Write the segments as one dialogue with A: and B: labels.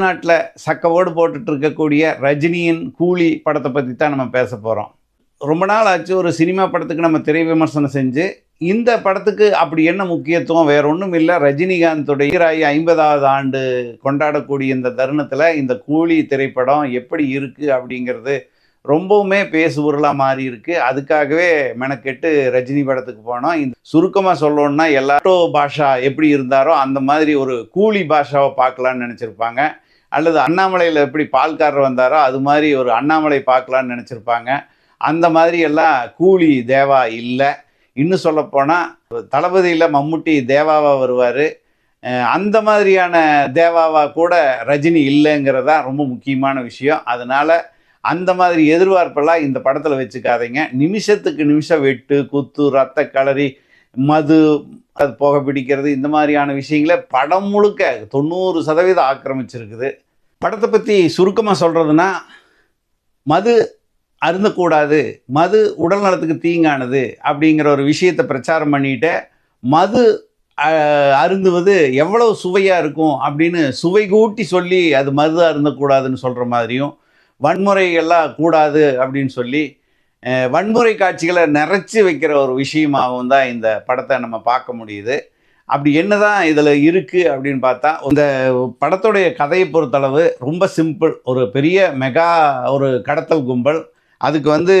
A: தமிழ்நாட்டில் சக்கவோடு போட்டுட்டு இருக்கக்கூடிய ரஜினியின் கூலி படத்தை பற்றி தான் நம்ம பேச போகிறோம் ரொம்ப நாள் ஆச்சு ஒரு சினிமா படத்துக்கு நம்ம திரை விமர்சனம் செஞ்சு. இந்த படத்துக்கு அப்படி என்ன முக்கியத்துவம்? வேற ஒன்றும் இல்லை. ரஜினிகாந்தோடைய ஈராயி ஐம்பதாவது ஆண்டு கொண்டாடக்கூடிய இந்த தருணத்தில் இந்த கூலி திரைப்படம் எப்படி இருக்குது அப்படிங்கிறது ரொம்பவுமே பேசுபொருளாக மாறி இருக்கு. அதுக்காகவே மெனக்கெட்டு ரஜினி படத்துக்கு போனோம். இந்த சுருக்கமாக சொல்லணும்னா எல்லாரோ பாஷா எப்படி இருந்தாரோ அந்த மாதிரி ஒரு கூலி பாஷாவை பார்க்கலான்னு நினச்சிருப்பாங்க. அல்லது அண்ணாமலையில் எப்படி பால்காரர் வந்தாரோ அது மாதிரி ஒரு அண்ணாமலை பார்க்கலான்னு நினச்சிருப்பாங்க. அந்த மாதிரி எல்லாம் கூலி தேவா இல்லை. இன்னும் சொல்லப்போனால் தளபதியில் மம்முட்டி தேவாவா வருவார். அந்த மாதிரியான தேவாவா கூட ரஜினி இல்லைங்கிறதா ரொம்ப முக்கியமான விஷயம். அதனால் அந்த மாதிரி எதிர்பார்ப்பெல்லாம் இந்த படத்தில் வச்சுக்காதீங்க. நிமிஷத்துக்கு நிமிஷம் வெட்டு குத்து ரத்த களரி மது அது போக பிடிக்கிறது இந்த மாதிரியான விஷயங்களை படம் முழுக்க தொண்ணூறு சதவீதம் ஆக்கிரமிச்சிருக்குது. படத்தை பற்றி சுருக்கமாக சொல்கிறதுனா மது அருந்தக்கூடாது மது உடல் நலத்துக்கு தீங்கானது அப்படிங்கிற ஒரு விஷயத்தை பிரச்சாரம் பண்ணிட்டு மது அருந்துவது எவ்வளவு சுவையாக இருக்கும் அப்படின்னு சுவை கூட்டி சொல்லி அது மது அருந்தக்கூடாதுன்னு சொல்கிற மாதிரியும் வன்முறைகள்லாம் கூடாது அப்படின்னு சொல்லி வன்முறை காட்சிகளை நிறைச்சி வைக்கிற ஒரு விஷயமாகவும் தான் இந்த படத்தை நம்ம பார்க்க முடியுது. அப்படி என்னதான் இதில் இருக்குது அப்படின்னு பார்த்தா இந்த படத்துடைய கதையை பொறுத்தளவு ரொம்ப சிம்பிள் ஒரு பெரிய மெகா ஒரு கடத்தல் கும்பல். அதுக்கு வந்து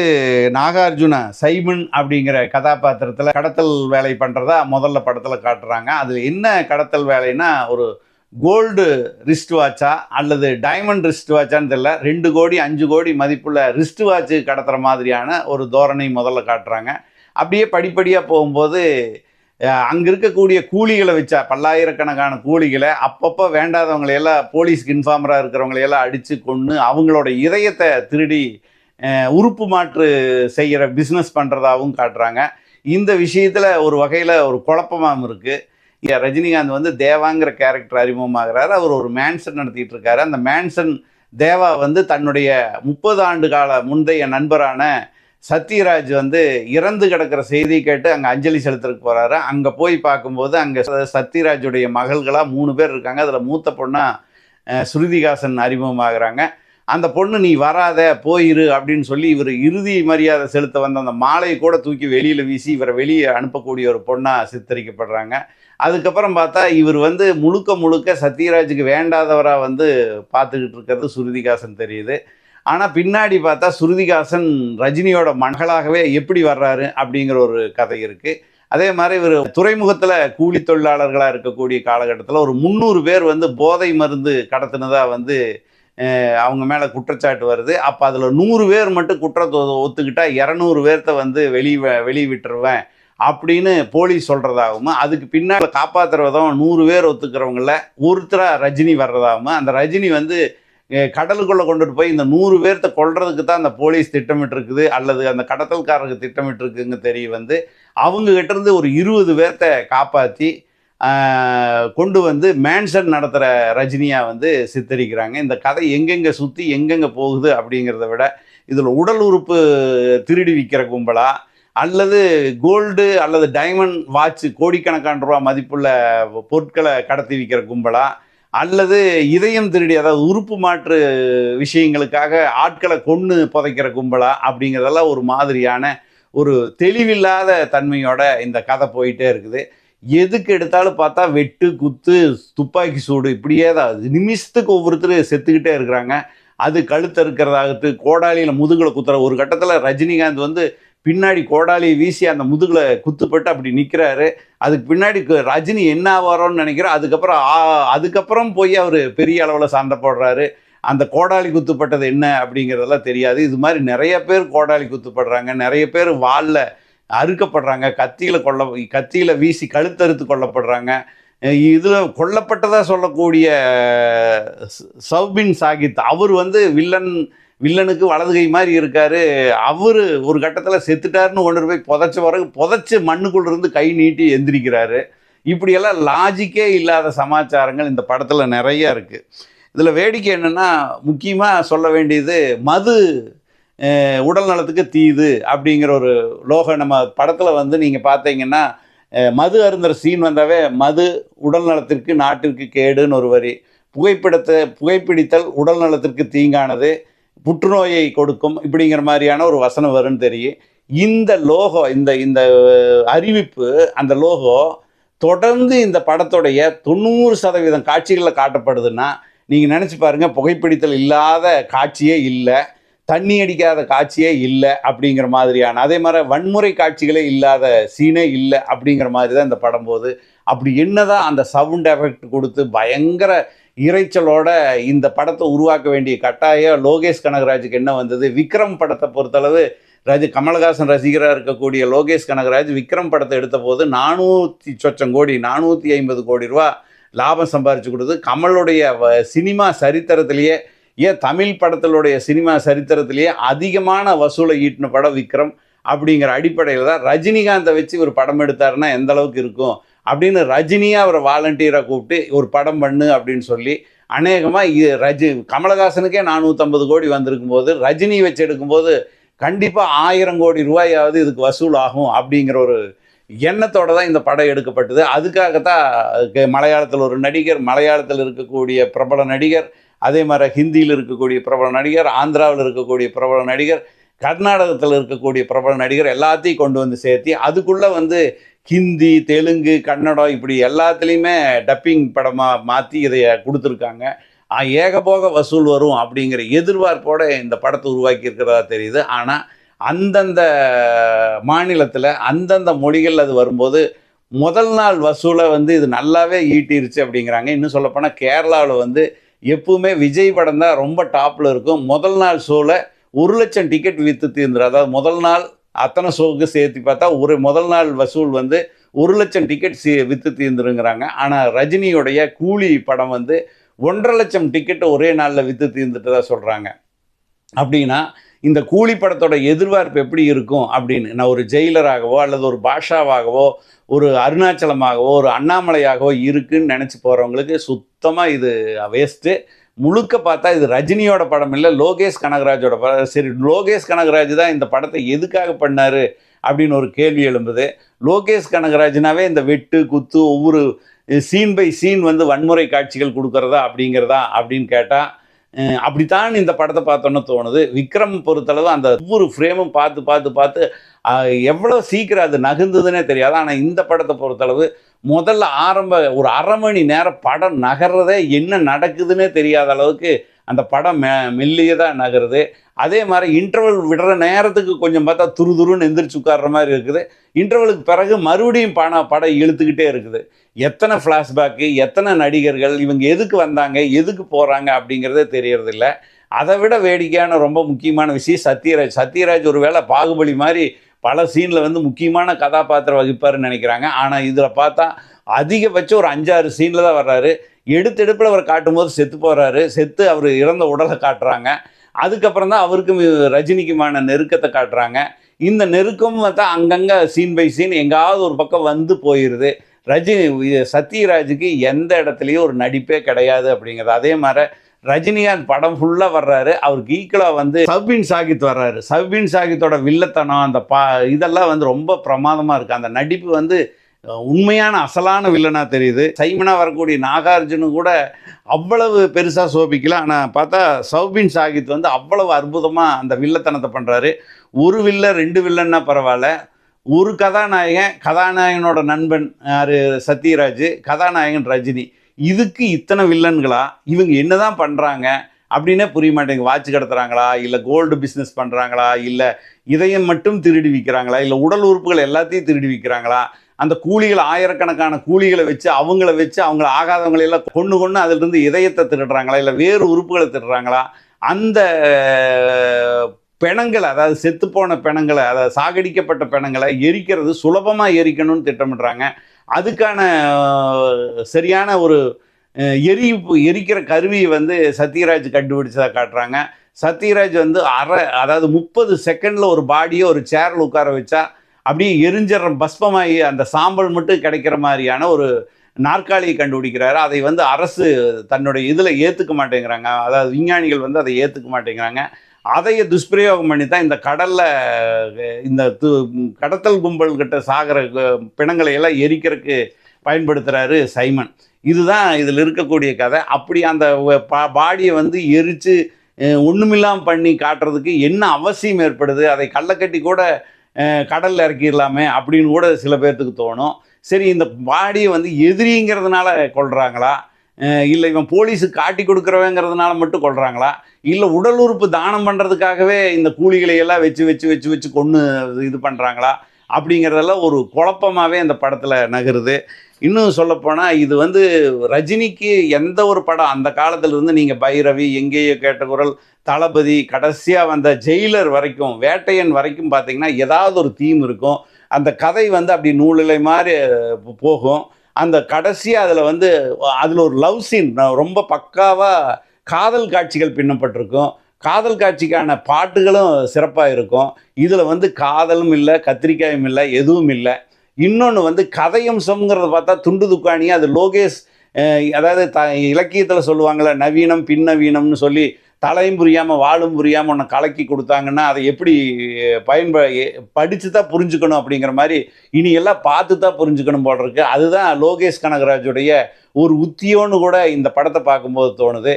A: நாகார்ஜுன சைமன் அப்படிங்கிற கதாபாத்திரத்தில் கடத்தல் வேலை பண்ணுறதா முதல்ல படத்தில் காட்டுறாங்க. அதில் என்ன கடத்தல் வேலைன்னா ஒரு கோல்டு ரிஸ்ட் வாட்சா அல்லது டைமண்ட் ரிஸ்ட் வாட்சான்னு தெரியல. ரெண்டு கோடி அஞ்சு கோடி மதிப்புள்ள ரிஸ்ட் வாட்சு கடத்துகிற மாதிரியான ஒரு தோரணை முதல்ல காட்டுறாங்க. அப்படியே படிப்படியாக போகும்போது அங்கே இருக்கக்கூடிய கூலிகளை வச்சா பல்லாயிரக்கணக்கான கூலிகளை அப்பப்போ வேண்டாதவங்களையெல்லாம் போலீஸ்க்கு இன்ஃபார்மராக இருக்கிறவங்களையெல்லாம் அடித்து கொன்று அவங்களோட இதயத்தை திருடி உறுப்பு மாற்று செய்கிற பிஸ்னஸ் பண்ணுறதாகவும் காட்டுறாங்க. இந்த விஷயத்தில் ஒரு வகையில் ஒரு குழப்பமாகவும் இருக்குது ரஜினிகாந்த் வந்து தேவாங்கிற கேரக்டர் அறிமுகமாகிறாரு. அவர் ஒரு மேன்சன் நடத்திட்டு இருக்காரு அந்த மேன்சன் தேவா வந்து தன்னுடைய முப்பது ஆண்டு கால முந்தைய நண்பரான சத்யராஜ் வந்து இறந்து கிடக்கிற செய்தி கேட்டு அங்கே அஞ்சலி செலுத்துறதுக்கு போகிறாரு அங்கே போய் பார்க்கும்போது அங்கே சத்யராஜுடைய மகள்களாக மூணு பேர் இருக்காங்க. அதில் மூத்த பொண்ணாக ஸ்ருதிகாசன் அறிமுகமாகறாங்க. அந்த பொண்ணு நீ வராத போயிரு அப்படின்னு சொல்லி இவர் இறுதி மரியாதை செலுத்த வந்த அந்த மாலையை கூட தூக்கி வெளியில் வீசி இவரை வெளியே அனுப்பக்கூடிய ஒரு பொண்ணாக சித்தரிக்கப்படுறாங்க. அதுக்கப்புறம் பார்த்தா இவர் வந்து முழுக்க முழுக்க சத்யராஜுக்கு வேண்டாதவராக வந்து பார்த்துக்கிட்டு இருக்கிறது சுருதிகாசன் தெரியுது. ஆனால் பின்னாடி பார்த்தா சுருதிகாசன் ரஜினியோட மகளாகவே எப்படி வர்றாரு அப்படிங்கிற ஒரு கதை இருக்குது அதே மாதிரி இவர் துறைமுகத்தில் கூலி தொழிலாளர்களாக இருக்கக்கூடிய காலகட்டத்தில் ஒரு முந்நூறு பேர் வந்து போதை மருந்து கடத்தினதாக வந்து அவங்க மேலே குற்றச்சாட்டு வருது. அப்போ அதில் நூறு பேர் மட்டும் குற்றத்தை ஒத்துக்கிட்டால் இரநூறு பேர்த்த வந்து வெளி வெளியே விட்டுருவேன். அப்படின்னு போலீஸ் சொல்கிறதாகவும் அதுக்கு பின்னால் காப்பாற்றுறதும் நூறு பேர் ஒத்துக்கிறவங்கள ஒருத்தராக ரஜினி வர்றதாகவும் அந்த ரஜினி வந்து கடலுக்குள்ளே கொண்டுட்டு போய் இந்த நூறு பேர்த்த கொள்றதுக்கு தான் அந்த போலீஸ் திட்டமிட்டிருக்குது அல்லது அந்த கடத்தல்காரருக்கு திட்டமிட்டிருக்குங்க தெரிய வந்து அவங்ககிட்ட இருந்து ஒரு இருபது பேர்த்த காப்பாற்றி கொண்டு வந்து மேன்சன் நடத்துகிற ரஜினியாக வந்து சித்தரிக்கிறாங்க. இந்த கதை எங்கெங்கே சுற்றி எங்கெங்கே போகுது அப்படிங்கிறத விட இதில் உடல் உறுப்பு திருடி விற்கிற கும்பலாக அல்லது கோல்டு அல்லது டைமண்ட் வாட்ச் கோடிக்கணக்கான ரூபா மதிப்புள்ள பொருட்களை கடத்தி விற்கிற கும்பலா? அல்லது இதயம் திருடி அதாவது உறுப்பு மாற்று விஷயங்களுக்காக ஆட்களை கொன்று புதைக்கிற கும்பலா? அப்படிங்கிறதெல்லாம் ஒரு மாதிரியான ஒரு தெளிவில்லாத தன்மையோட இந்த கதை போயிட்டே இருக்குது. எதுக்கு எடுத்தாலும் பார்த்தா வெட்டு குத்து துப்பாக்கி சூடு இப்படியே தான். நிமிஷத்துக்கு ஒவ்வொருத்தர் செத்துக்கிட்டே இருக்கிறாங்க. அது கழுத்து இருக்கிறதாகட்டு கோடாலியில் முதுகில் குத்துற ஒரு கட்டத்தில் ரஜினிகாந்த் வந்து பின்னாடி கோடாலியை வீசி அந்த முதுகில் குத்துப்பட்டு அப்படி நிற்கிறாரு அதுக்கு பின்னாடி ரஜினி என்ன ஆவாரோன்னு நினைக்கிறோம் அதுக்கப்புறம் ஆ- அதுக்கப்புறம் போய் அவர் பெரிய அளவில் சண்டை போடுறாரு. அந்த கோடாலி குத்துப்பட்டது என்ன அப்படிங்கிறதெல்லாம் தெரியாது. இது மாதிரி நிறைய பேர் கோடாலி குத்துப்படுறாங்க. நிறைய பேர் வாலில் அறுக்கப்படுறாங்க. கத்தியில் கொல்ல கத்தியில் வீசி கழுத்தறுத்து கொல்லப்படுறாங்க. இதில் கொல்லப்பட்டதாக சொல்லக்கூடிய சவ்பின் சௌபின் சாகித் அவர் வந்து வில்லன் வில்லனுக்கு வலது கை மாதிரி இருக்கார். அவர் ஒரு கட்டத்தில் செத்துட்டாருன்னு கொண்டு போய் புதைச்ச பிறகு புதைச்சி மண்ணுக்குள்ளேருந்து கை நீட்டி எந்திரிக்கிறாரு. இப்படியெல்லாம் லாஜிக்கே இல்லாத சமாச்சாரங்கள் இந்த படத்தில் நிறைய இருக்குது இதில் வேடிக்கை என்னென்னா முக்கியமாக சொல்ல வேண்டியது மது உடல் நலத்துக்கு தீது அப்படிங்கிற ஒரு லோக நம்ம படத்தில் வந்து நீங்கள் பார்த்தீங்கன்னா மது அருந்துற சீன் வந்தாவே மது உடல் நலத்திற்கு நாட்டிற்கு கேடுன்னு ஒரு வரி. புகைப்பிடத்தை புகைப்பிடித்தல் உடல் நலத்திற்கு தீங்கானது. புற்றுநோயை கொடுக்கும் இப்படிங்கிற மாதிரியான ஒரு வசனம் வரும்னு தெரியும் இந்த லோகோ இந்த இந்த அறிவிப்பு அந்த லோகோ தொடர்ந்து இந்த படத்துடைய தொண்ணூறு சதவீதம் காட்சிகளில் காட்டப்படுதுன்னா நீங்கள் நினச்சி பாருங்கள் புகைப்பிடித்தல் இல்லாத காட்சியே இல்லை தண்ணி அடிக்காத காட்சியே இல்லை அப்படிங்கிற மாதிரியான அதே மாதிரி வன்முறை காட்சிகளே இல்லாத சீனே இல்லை அப்படிங்கிற மாதிரி தான் இந்த படம் போது அப்படி என்னதான் அந்த சவுண்ட் எஃபெக்ட் கொடுத்து பயங்கர இறைச்சலோட இந்த படத்தை உருவாக்க வேண்டிய கட்டாயம் லோகேஷ் கனகராஜுக்கு என்ன வந்தது? விக்ரம் படத்தை பொறுத்தளவு ரஜி கமலஹாசன் ரசிகராக இருக்கக்கூடிய லோகேஷ் கனகராஜ் விக்ரம் படத்தை எடுத்த போது நானூற்றி சொச்சம் கோடி நானூற்றி ஐம்பது கோடி ரூபா லாபம் சம்பாரிச்சு கொடுத்து கமலுடைய வ- சினிமா சரித்திரத்திலேயே ஏன் தமிழ் படத்தினுடைய சினிமா சரித்திரத்திலேயே அதிகமான வசூலை ஈட்டின படம் விக்ரம் அப்படிங்கிற அடிப்படையில் தான் ரஜினிகாந்தை வச்சு ஒரு படம் எடுத்தாருன்னா எந்த அளவுக்கு இருக்கும்? அப்படின்னு ரஜினியை அவரை வாலண்டியராக கூப்பிட்டு ஒரு படம் பண்ணு அப்படின்னு சொல்லி அநேகமாக ரஜி கமலஹாசனுக்கே நானூற்றம்பது கோடி வந்திருக்கும் போது ரஜினி வச்சு எடுக்கும்போது கண்டிப்பாக ஆயிரம் கோடி ரூபாயாவது இதுக்கு வசூல் ஆகும் அப்படிங்கிற ஒரு எண்ணத்தோடு தான் இந்த படம் எடுக்கப்பட்டது. அதுக்காகத்தான் மலையாளத்தில் ஒரு நடிகர் மலையாளத்தில் இருக்கக்கூடிய பிரபல நடிகர் அதே மாதிரி ஹிந்தியில் இருக்கக்கூடிய பிரபல நடிகர் ஆந்திராவில் இருக்கக்கூடிய பிரபல நடிகர் கர்நாடகத்தில் இருக்கக்கூடிய பிரபல நடிகர் எல்லாத்தையும் கொண்டு வந்து சேர்த்தி அதுக்குள்ளே வந்து ஹிந்தி தெலுங்கு கன்னடம் இப்படி எல்லாத்துலேயுமே டப்பிங் படமாக மாற்றி இதை கொடுத்துருக்காங்க. ஏகபோக வசூல் வரும் அப்படிங்கிற எதிர்பார்ப்போடு இந்த படத்தை உருவாக்கி இருக்கிறதா தெரியுது. ஆனால் அந்தந்த மாநிலத்தில் அந்தந்த மொழிகள் அது வரும்போது முதல் நாள் வசூலை வந்து இது நல்லாவே ஈட்டிருச்சு அப்படிங்கிறாங்க. இன்னும் சொல்லப்போனால் கேரளாவில் வந்து எப்பவுமே விஜய் படம் தான் ரொம்ப டாப்பில் இருக்கும். முதல் நாள் ஷோவில் ஒரு லட்சம் டிக்கெட் விற்று தீர்ந்துரு அதாவது முதல் நாள் அத்தனை ஷோவுக்கு சேர்த்து பார்த்தா ஒரு முதல் நாள் வசூல் வந்து ஒரு லட்சம் டிக்கெட் சி விற்று தீர்ந்துருங்கிறாங்க. ஆனால் ரஜினியுடைய கூலி படம் வந்து ஒன்றரை லட்சம் டிக்கெட் ஒரே நாளில் விற்று தீர்ந்துட்டதாக சொல்கிறாங்க அப்படின்னா இந்த கூலி படத்தோட எதிர்பார்ப்பு எப்படி இருக்கும் அப்படின்னு நான் ஒரு ஜெயிலராகவோ அல்லது ஒரு பாஷாவாகவோ ஒரு அருணாச்சலமாகவோ ஒரு அண்ணாமலையாகவோ இருக்குன்னு நினச்சி போகிறவங்களுக்கு சுத்தமாக இது வேஸ்ட்டு முழுக்க பார்த்தா இது ரஜினியோட படம் இல்லை லோகேஷ் கனகராஜோட படம். சரி லோகேஷ் கனகராஜ் தான் இந்த படத்தை எதுக்காக பண்ணார் அப்படின்னு ஒரு கேள்வி எழும்புது. லோகேஷ் கனகராஜ்னாவே இந்த வெட்டு குத்து ஒவ்வொரு சீன் பை சீன் வந்து வன்முறை காட்சிகள் கொடுக்குறதா அப்படிங்கிறதா அப்படின்னு கேட்டால் அப்படித்தான் இந்த படத்தை பார்த்தோன்னு தோணுது. விக்ரம் பொறுத்தளவு அந்த ஒவ்வொரு ஃப்ரேமும் பார்த்து பார்த்து பார்த்து எவ்வளோ சீக்கிரம் அது நகர்ந்ததுன்னே தெரியாது. ஆனால் இந்த படத்தை பொறுத்தளவு முதல்ல ஆரம்ப ஒரு அரை மணி நேரம் படம் நகர்றதே என்ன நடக்குதுன்னே தெரியாத அளவுக்கு அந்த படம் மெ மெல்லியதாக நகருது. அதே மாதிரி இன்டர்வல் விடுற நேரத்துக்கு கொஞ்சம் பார்த்தா துரு துருன்னு எந்திரிச்சு உட்கார்ற மாதிரி இருக்குது. இன்டர்வலுக்கு பிறகு மறுபடியும் பணம் படம் இழுத்துக்கிட்டே இருக்குது. எத்தனை ஃப்ளாஷ்பேக்கு எத்தனை நடிகர்கள் இவங்க எதுக்கு வந்தாங்க எதுக்கு போகிறாங்க அப்படிங்கிறதே தெரியறதில்ல. அதை விட வேடிக்கையான ரொம்ப முக்கியமான விஷயம் சத்யராஜ். சத்யராஜ் ஒரு வேளை பாகுபலி மாதிரி பல சீனில் வந்து முக்கியமான கதாபாத்திரம் வகிப்பாருன்னு நினைக்கிறாங்க. ஆனால் இதில் பார்த்தா அதிகபட்சம் ஒரு அஞ்சாறு சீனில் தான் வர்றாரு. எடுத்தெடுப்பில் அவர் காட்டும்போது செத்து போகிறாரு செத்து அவர் இறந்த உடலை காட்டுறாங்க. அதுக்கப்புறம் தான் அவருக்கும் ரஜினிக்குமான நெருக்கத்தை காட்டுறாங்க. இந்த நெருக்கம் தான் அங்கங்கே சீன் பை சீன் எங்காவது ஒரு பக்கம் வந்து போயிடுது ரஜினி சத்யராஜுக்கு எந்த இடத்துலையும் ஒரு நடிப்பே கிடையாது அப்படிங்கிறது. அதே மாதிரி ரஜினிகாந்த் படம் ஃபுல்லாக வர்றாரு. அவருக்கு ஈக்குவலாக வந்து சவ்பின் சாகித் வர்றாரு. சவ்பின் சாகித்தோட வில்லத்தனம் அந்த பா இதெல்லாம் வந்து ரொம்ப பிரமாதமாக இருக்குது அந்த நடிப்பு வந்து உண்மையான அசலான வில்லனாக தெரியுது. சைமனாக வரக்கூடிய நாகார்ஜுனு கூட அவ்வளவு பெருசாக சோபிக்கல. ஆனால் பார்த்தா சௌபின் சாகித் வந்து அவ்வளவு அற்புதமாக அந்த வில்லத்தனத்தை பண்ணுறாரு ஒரு வில்ல ரெண்டு வில்லன்னா பரவாயில்ல. ஒரு கதாநாயகன் கதாநாயகனோட நண்பன் யார்? சத்யராஜ் கதாநாயகன் ரஜினி. இதுக்கு இத்தனை வில்லன்களா? இவங்க என்னதான் பண்ணுறாங்க அப்படின்னே புரிய மாட்டேங்க வாட்ச் கடத்துறாங்களா? இல்லை கோல்டு பிஸ்னஸ் பண்ணுறாங்களா இல்லை இதயம் மட்டும் திருடி விற்கிறாங்களா இல்லை உடல் உறுப்புகள் எல்லாத்தையும் திருடி விற்கிறாங்களா அந்த கூலிகள் ஆயிரக்கணக்கான கூலிகளை வச்சு அவங்கள வச்சு அவங்கள ஆகாதவங்களையெல்லாம் கொண்டு கொண்டு அதிலிருந்து இதயத்தை திருடுறாங்களா? இல்லை வேறு உறுப்புகளை திருடுறாங்களா? அந்த பிணங்களை அதாவது செத்துப்போன பிணங்களை அதாவது சாகடிக்கப்பட்ட பிணங்களை எரிக்கிறது சுலபமாக எரிக்கணும்னு திட்டமிடுறாங்க. அதுக்கான சரியான ஒரு எரிப்பு எரிக்கிற கருவியை வந்து சத்யராஜ் கண்டுபிடிச்சதாக காட்டுறாங்க. சத்யராஜ் வந்து அரை அதாவது முப்பது செகண்டில் ஒரு பாடியை ஒரு சேரில் உட்கார வச்சா அப்படியே எரிஞ்சிற பஸ்பமாகி அந்த சாம்பல் மட்டும் கிடைக்கிற மாதிரியான ஒரு நாற்காலியை கண்டுபிடிக்கிறாரு. அதை வந்து அரசு தன்னுடைய இதில் ஏற்றுக்க மாட்டேங்கிறாங்க. அதாவது விஞ்ஞானிகள் வந்து அதை ஏற்றுக்க மாட்டேங்கிறாங்க. அதையே துஷ்பிரயோகம் பண்ணி தான் இந்த கடலில் இந்த து கடத்தல் கும்பல் கிட்ட சாகிற பிணங்களை எல்லாம் எரிக்கிறதுக்கு பயன்படுத்துகிறாரு சைமன். இதுதான் இதில் இருக்கக்கூடிய கதை. அப்படி அந்த பாடியை வந்து எரித்து ஒன்றுமில்லாமல் பண்ணி காட்டுறதுக்கு என்ன அவசியம் ஏற்படுது? அதை கள்ளக்கட்டி கூட கடலில் இறக்கிடலாமே அப்படின்னு கூட சில பேர்த்துக்கு தோணும். சரி இந்த பாடியை வந்து எதிரிங்கிறதுனால கொள்கிறாங்களா இல்லை இவன் போலீஸுக்கு காட்டி கொடுக்குறவங்கிறதுனால மட்டும் கொள்றாங்களா இல்லை உடல் உறுப்பு தானம் பண்ணுறதுக்காகவே இந்த கூலிகளை எல்லாம் வச்சு வச்சு வச்சு வச்சு கொன்று இது பண்ணுறாங்களா அப்படிங்கிறதெல்லாம் ஒரு குழப்பமாகவே அந்த படத்தில் நகருது. இன்னும் சொல்லப்போனால் இது வந்து ரஜினிக்கு எந்த ஒரு படம் அந்த காலத்திலிருந்து நீங்கள் பைரவி எங்கேயோ கேட்ட குரல் தளபதி கடைசியாக வந்த ஜெயிலர் வரைக்கும் வேட்டையன் வரைக்கும் பார்த்தீங்கன்னா ஏதாவது ஒரு தீம் இருக்கும். அந்த கதை வந்து அப்படி நூலிலை மாதிரி போகும். அந்த கடைசியாக அதில் வந்து அதில் ஒரு லவ் சீன் ரொம்ப பக்காவாக காதல் காட்சிகள் பின்னப்பட்டிருக்கும். காதல் காட்சிக்கான பாட்டுகளும் சிறப்பாக இருக்கும் இதில் வந்து காதலும் இல்லை கத்திரிக்காயும் இல்லை எதுவும் இல்லை. இன்னொன்று வந்து கதையம்சம்ங்கிறத பார்த்தா துண்டு துக்காணியாக அது லோகேஷ் அதாவது த இலக்கியத்தில் சொல்லுவாங்கள்ல நவீனம் பின்னவீனம்னு சொல்லி தலையும் புரியாமல் வாழும் புரியாமல் ஒன்று கலக்கி கொடுத்தாங்கன்னா அதை எப்படி பயன்ப படித்து தான் புரிஞ்சுக்கணும் அப்படிங்கிற மாதிரி இனி எல்லாம் பார்த்து தான் புரிஞ்சுக்கணும் போல் இருக்கு. அதுதான் லோகேஷ் கனகராஜுடைய ஒரு உத்தியோன்னு கூட இந்த படத்தை பார்க்கும்போது தோணுது.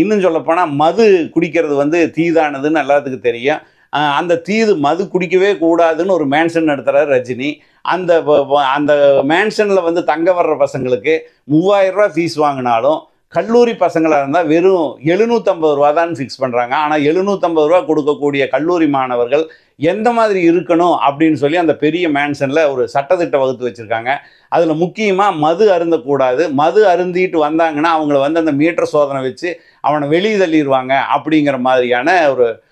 A: இன்னும் சொல்லப்போனால் மது குடிக்கிறது வந்து தீதானதுன்னு எல்லாத்துக்கும் தெரியும். அந்த தீது மது குடிக்கவே கூடாதுன்னு ஒரு மேன்ஷன் நடத்துகிறார் ரஜினி. அந்த அந்த மேன்ஷனில் வந்து தங்க வர்ற பசங்களுக்கு மூவாயிரம் ரூபா ஃபீஸ் வாங்கினாலும் கல்லூரி பசங்களாக இருந்தால் வெறும் எழுநூற்றம்பது ரூபா தான் ஃபிக்ஸ் பண்ணுறாங்க ஆனால் எழுநூற்றம்பது ரூபா கொடுக்கக்கூடிய கல்லூரி மாணவர்கள் எந்த மாதிரி இருக்கணும் அப்படின்னு சொல்லி அந்த பெரிய மேன்ஷனில் ஒரு சட்டத்திட்ட வகுத்து வச்சுருக்காங்க. அதில் முக்கியமாக மது அருந்தக்கூடாது. மது அருந்திட்டு வந்தாங்கன்னா அவங்கள வந்து அந்த மீட்டர் சோதனை வச்சு அவனை வெளியே தள்ளிடுவாங்க அப்படிங்கிற மாதிரியான ஒரு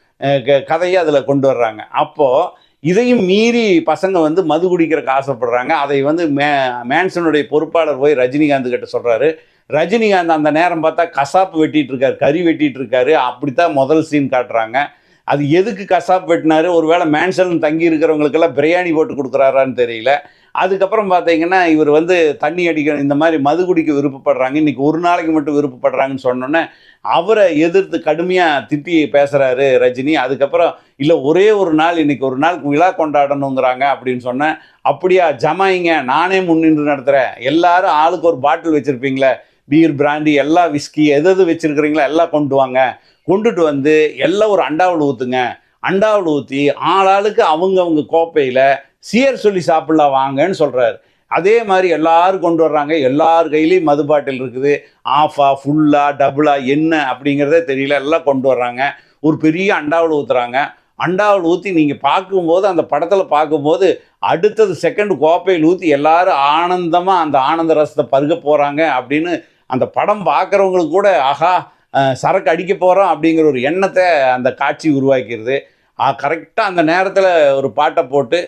A: க- கதையை அதில் கொண்டு வர்றாங்க. அப்போது இதையும் மீறி பசங்க வந்து மது குடிக்கிறக்கு ஆசைப்படுறாங்க. அதை வந்து மே மேன்சனுடைய பொறுப்பாளர் போய் ரஜினிகாந்த் கிட்ட சொல்கிறாரு ரஜினிகாந்த் அந்த நேரம் பார்த்தா கசாப்பு வெட்டிகிட்டு இருக்காரு கறி வெட்டிகிட்டு இருக்காரு அப்படித்தான் முதல் சீன் காட்டுறாங்க. அது எதுக்கு கசாப் வெட்டினாரு? ஒருவேளை மேன்ஷன் தங்கி இருக்கிறவங்களுக்கெல்லாம் பிரியாணி போட்டு கொடுக்குறாரான்னு தெரியல. அதுக்கப்புறம் பார்த்தீங்கன்னா இவர் வந்து தண்ணி அடிக்க இந்த மாதிரி மது குடிக்க விருப்பப்படுறாங்க. இன்னைக்கு ஒரு நாளைக்கு மட்டும் விருப்பப்படுறாங்கன்னு சொன்னோன்னே அவரை எதிர்த்து கடுமையாக திட்டி பேசுகிறாரு ரஜினி. அதுக்கப்புறம் இல்லை ஒரே ஒரு நாள் இன்னைக்கு ஒரு நாள் விழா கொண்டாடணுங்கிறாங்க அப்படின்னு சொன்னேன். அப்படியா ஜமாயிங்க. நானே முன்னின்று நடத்துகிறேன் எல்லாரும் ஆளுக்கு ஒரு பாட்டில் வச்சுருப்பீங்களே பீர் பிராண்டி எல்லா விஸ்கி எது எது வச்சுருக்கிறீங்களோ எல்லாம் கொண்டு வாங்க. கொண்டுட்டு வந்து எல்லாம் ஒரு அண்டாவில் ஊற்றுங்க அண்டாவில் ஊற்றி ஆளாளுக்கு அவங்கவுங்க கோப்பையில் சீர் சொல்லி சாப்பிடலாம் வாங்கன்னு சொல்கிறாரு அதே மாதிரி எல்லோரும் கொண்டு வர்றாங்க. எல்லார் கையிலையும் மது பாட்டில் இருக்குது. ஆஃபா ஃபுல்லாக டபுளா என்ன அப்படிங்கிறதே தெரியல. எல்லாம் கொண்டு வர்றாங்க. ஒரு பெரிய அண்டாவில் ஊற்றுறாங்க அண்டாவில் ஊற்றி நீங்கள் பார்க்கும்போது அந்த படத்தில் பார்க்கும்போது அடுத்தது செகண்ட் கோப்பையில் ஊற்றி எல்லாரும் ஆனந்தமாக அந்த ஆனந்த ரசத்தை பருக போகிறாங்க அப்படின்னு அந்த படம் பார்க்குறவங்களுக்கு கூட ஆஹா சரக்கு அடிக்க போகிறோம் அப்படிங்கிற ஒரு எண்ணத்தை அந்த காட்சி உருவாக்கிடுது கரெக்டாக அந்த நேரத்தில் ஒரு பாட்டை போட்டு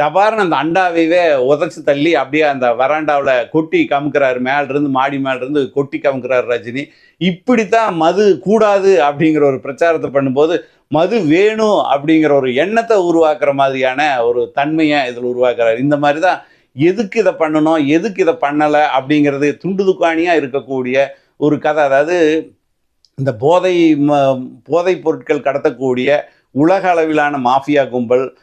A: டபார்னு அந்த அண்டாவையே உதச்சி தள்ளி அப்படியே அந்த வராண்டாவில் கொட்டி கமுக்கிறாரு. மேலேருந்து மாடி மேலேருந்து கொட்டி கமுக்கிறாரு ரஜினி. இப்படித்தான் மது கூடாது அப்படிங்கிற ஒரு பிரச்சாரத்தை பண்ணும்போது மது வேணும் அப்படிங்கிற ஒரு எண்ணத்தை உருவாக்குற மாதிரியான ஒரு தன்மையை இதில் உருவாக்குறாரு. இந்த மாதிரி தான் எதுக்கு இதை பண்ணணும்? எதுக்கு இதை பண்ணலை? அப்படிங்கிறது துண்டு துக்காணியாக இருக்கக்கூடிய ஒரு கதை. அதாவது இந்த போதை ம- போதைப் பொருட்கள் கடத்தக்கூடிய உலக அளவிலான மாஃபியா கும்பல்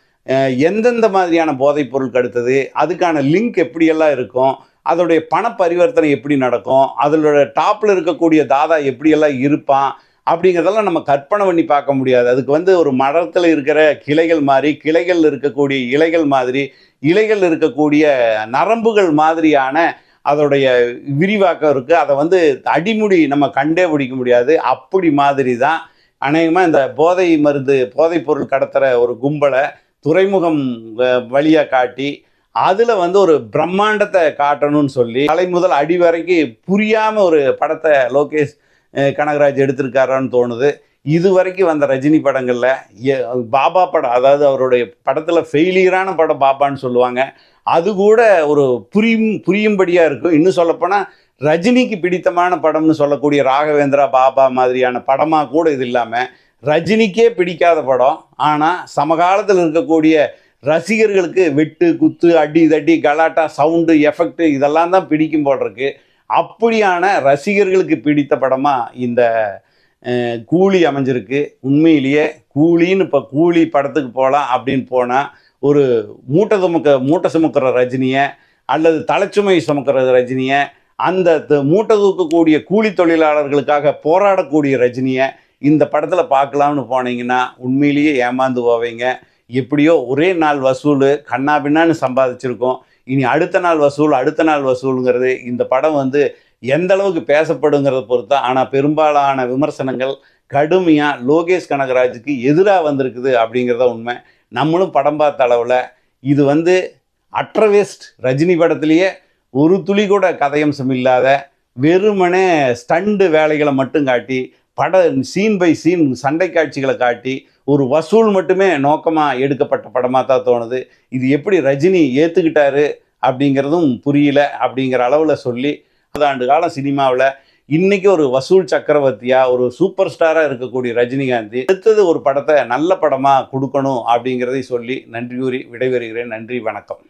A: எந்தெந்த மாதிரியான போதைப் பொருள் கடத்தது அதுக்கான லிங்க் எப்படியெல்லாம் இருக்கும் அதோடைய பண பரிவர்த்தனை எப்படி நடக்கும் அதோட டாப்பில் இருக்கக்கூடிய தாதா எப்படியெல்லாம் இருப்பான் அப்படிங்கிறதெல்லாம் நம்ம கற்பனை பண்ணி பார்க்க முடியாது. அதுக்கு வந்து ஒரு மரத்தில் இருக்கிற கிளைகள் மாதிரி கிளைகள் இருக்கக்கூடிய இலைகள் மாதிரி இலைகள் இருக்கக்கூடிய நரம்புகள் மாதிரியான அதோடைய விரிவாக்கம் இருக்குது அதை வந்து அடிமுடி நம்ம கண்டே பிடிக்க முடியாது. அப்படி மாதிரி தான் அநேகமாக இந்த போதை மருந்து போதைப் பொருள் கடத்துகிற ஒரு கும்பலை துறைமுகம் வழியாக காட்டி அதில் வந்து ஒரு பிரம்மாண்டத்தை காட்டணும்னு சொல்லி தலை முதல் அடி வரைக்கும் புரியாமல் ஒரு படத்தை லோகேஷ் கனகராஜ் எடுத்திருக்காரான்னு தோணுது. இது வரைக்கும் வந்த ரஜினி படங்களில் பாபா படம் அதாவது அவருடைய படத்தில் ஃபெயிலியரான படம் பாபான்னு சொல்லுவாங்க. அது கூட ஒரு புரியும் புரியும்படியாக இருக்கும். இன்னும் சொல்லப்போனால் ரஜினிக்கு பிடித்தமான படம்னு சொல்லக்கூடிய ராகவேந்திரா பாபா மாதிரியான படமாக கூட இது இல்லாமல் ரஜினிக்கே பிடிக்காத படம். ஆனால் சமகாலத்தில் இருக்கக்கூடிய ரசிகர்களுக்கு வெட்டு குத்து அடி தடி கலாட்டா சவுண்டு எஃபெக்ட் இதெல்லாம் தான் பிடிக்கும் போல் இருக்கு. அப்படியான ரசிகர்களுக்கு பிடித்த படமாக இந்த கூலி அமைஞ்சிருக்கு. உண்மையிலேயே கூலின்னு இப்போ கூலி படத்துக்கு போகலாம் அப்படின்னு போனால் ஒரு மூட்டை சுமக்க மூட்டை சுமக்கிற ரஜினியை அல்லது தலைச்சுமை சுமக்கிற ரஜினியை அந்த த- மூட்டை தூக்கக்கூடிய கூலி தொழிலாளர்களுக்காக போராடக்கூடிய ரஜினியை இந்த படத்தில் பார்க்கலாம்னு போனீங்கன்னா உண்மையிலேயே ஏமாந்து போவீங்க. எப்படியோ ஒரே நாள் வசூல் கண்ணா பின்னான்னு சம்பாதிச்சிருக்கோம். இனி அடுத்த நாள் வசூல் அடுத்த நாள் வசூலுங்கிறது இந்த படம் வந்து எந்த அளவுக்கு பேசப்படுங்கிறத பொறுத்து ஆனால் பெரும்பாலான விமர்சனங்கள் கடுமையாக லோகேஷ் கனகராஜுக்கு எதிராக வந்திருக்குது அப்படிங்கிறத உண்மை. நம்மளும் படம் பார்த்த அளவில் இது வந்து அட்ரவேஸ்ட் ரஜினி படத்திலேயே ஒரு துளி கூட கதையம்சம் இல்லாத வெறுமனே ஸ்டண்டு வேலைகளை மட்டும் காட்டி பட சீன் பை சீன் சண்டை காட்சிகளை காட்டி ஒரு வசூல் மட்டுமே நோக்கமாக எடுக்கப்பட்ட படமாக தான் தோணுது. இது எப்படி ரஜினி ஏற்றுக்கிட்டாரு அப்படிங்கிறதும் புரியல அப்படிங்கிற அளவில் சொல்லி ஆண்டு காலம் சினிமாவில் இன்னைக்கு ஒரு வசூல் சக்கரவர்த்தியா ஒரு சூப்பர் ஸ்டாராக இருக்கக்கூடிய ரஜினிகாந்த் அடுத்தது ஒரு படத்தை நல்ல படமாக கொடுக்கணும் அப்படிங்கிறதை சொல்லி நன்றி கூறி விடைபெறுகிறேன். நன்றி வணக்கம்.